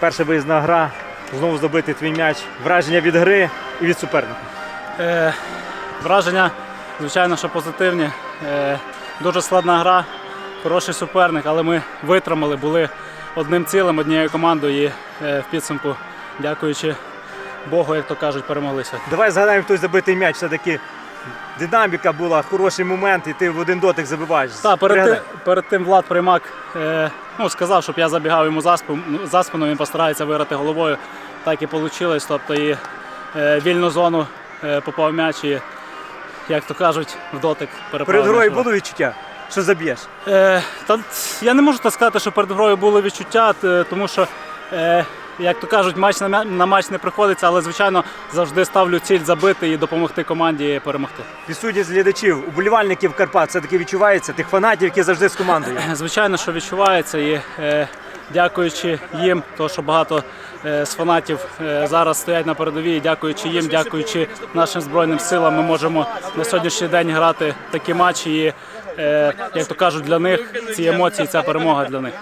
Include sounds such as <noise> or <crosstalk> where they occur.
Перша виїзна гра, знову здобити твій м'яч. Враження від гри і від суперника. Е, враження, звичайно, що позитивні. Е, дуже складна гра, хороший суперник, але ми витримали, були одним цілим, однією командою і е, в підсумку, дякуючи Богу, як то кажуть, перемоглися. Давай згадаємо хтось забитий м'яч. Все-таки динаміка була, хороший момент, і ти в один дотик забиваєш. Так, перед, тим, перед тим Влад Приймак е, ну, сказав, щоб я забігав йому за спину, за спину, він постарається виграти головою. Так і вийшло. Тобто і е, вільну зону е, попав м'яч і, як то кажуть, в дотик переправив. Перед грою було відчуття, що заб'єш. Е, та, я не можу так сказати, що перед грою було відчуття, тому що, е, як то кажуть, матч на, на матч не приходиться, але звичайно завжди ставлю ціль забити і допомогти команді перемогти. Відсутність глядачів, уболівальників Карпат все-таки відчувається, тих фанатів, які завжди з командою. <clears throat> Звичайно, що відчувається і е, дякуючи їм, то що багато е, з фанатів е, зараз стоять на передовій. Дякуючи їм, дякуючи нашим збройним силам, ми можемо на сьогоднішній день грати такі матчі. І, е, як то кажуть, для них ці емоції, ця перемога для них.